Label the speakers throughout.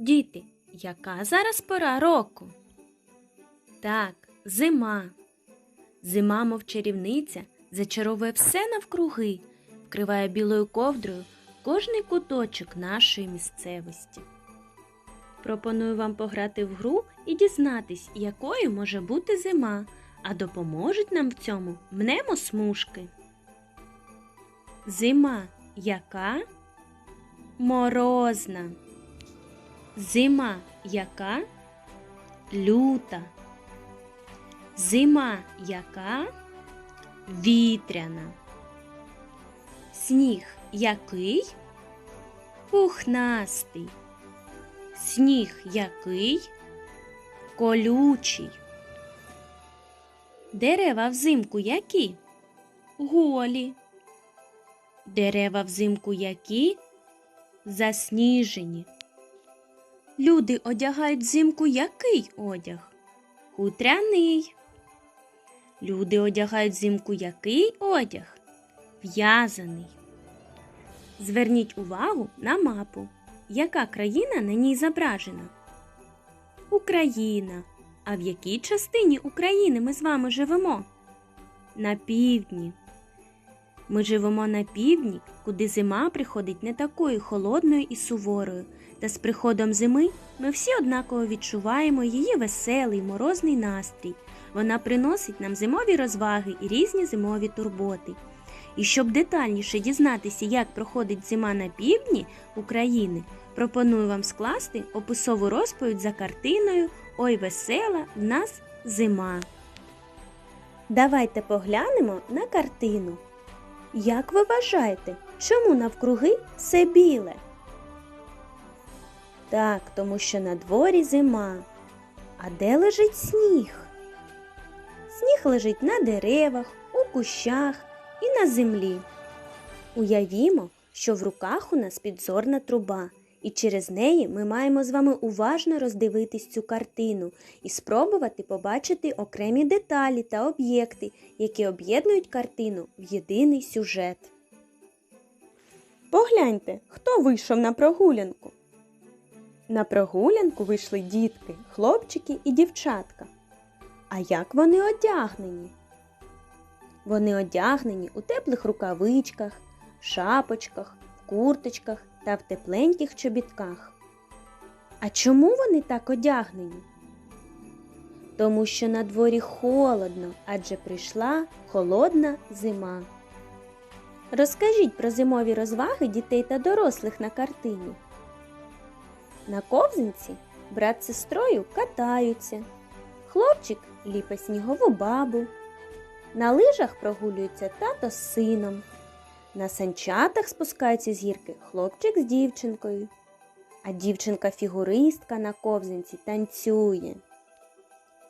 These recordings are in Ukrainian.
Speaker 1: Діти, яка зараз пора року? Так, зима. Зима, мов чарівниця, зачаровує все навкруги, вкриває білою ковдрою кожний куточок нашої місцевості. Пропоную вам пограти в гру і дізнатись, якою може бути зима, а допоможуть нам в цьому мнемосмужки. Зима яка? Морозна. Зима яка? Люта. Зима яка? Вітряна. Сніг який? Пухнастий. Сніг який? Колючий. Дерева взимку які? Голі. Дерева взимку які? Засніжені. Люди одягають взимку який одяг? Хутряний. Люди одягають взимку який одяг? В'язаний. Зверніть увагу на мапу. Яка країна на ній зображена? Україна. А в якій частині України ми з вами живемо? На півдні. Ми живемо на півдні, куди зима приходить не такою холодною і суворою. Та з приходом зими ми всі однаково відчуваємо її веселий морозний настрій. Вона приносить нам зимові розваги і різні зимові турботи. І щоб детальніше дізнатися, як проходить зима на півдні України, пропоную вам скласти описову розповідь за картиною Ой весела в нас зима. Давайте поглянемо на картину. Як ви вважаєте, чому навкруги все біле? Так, тому що на дворі зима. А де лежить сніг? Сніг лежить на деревах, у кущах і на землі. Уявімо, що в руках у нас підзорна труба, і через неї ми маємо з вами уважно роздивитись цю картину і спробувати побачити окремі деталі та об'єкти, які об'єднують картину в єдиний сюжет. Погляньте, хто вийшов на прогулянку. На прогулянку вийшли дітки, хлопчики і дівчатка. А як вони одягнені? Вони одягнені у теплих рукавичках, шапочках, курточках та в тепленьких чобітках. А чому вони так одягнені? Тому що на дворі холодно, адже прийшла холодна зима. Розкажіть про зимові розваги дітей та дорослих на картині. На ковзанці брат з сестрою катаються, хлопчик ліпить снігову бабу. На лижах прогулюється тато з сином. На санчатах спускаються з гірки хлопчик з дівчинкою. А дівчинка-фігуристка на ковзанці танцює.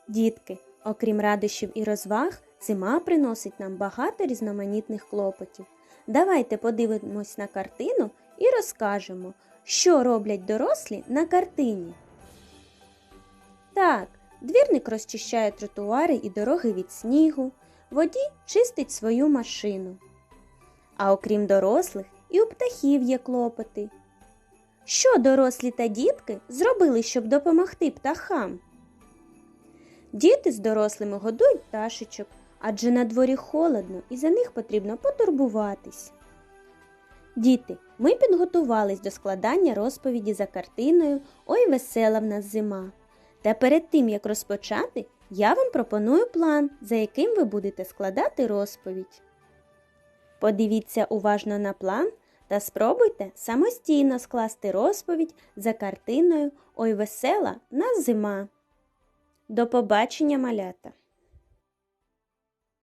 Speaker 1: Дітки, окрім радощів і розваг, зима приносить нам багато різноманітних клопотів. Давайте подивимось на картину і розкажемо, що роблять дорослі на картині. Так, двірник розчищає тротуари і дороги від снігу, водій чистить свою машину. А окрім дорослих, і у птахів є клопоти. Що дорослі та дітки зробили, щоб допомогти птахам? Діти з дорослими годують пташечок, адже на дворі холодно і за них потрібно потурбуватись. Діти, ми підготувались до складання розповіді за картиною Ой весела в нас зима. Та перед тим, як розпочати, я вам пропоную план, за яким ви будете складати розповідь. Подивіться уважно на план та спробуйте самостійно скласти розповідь за картиною Ой весела на зима. До побачення, малята!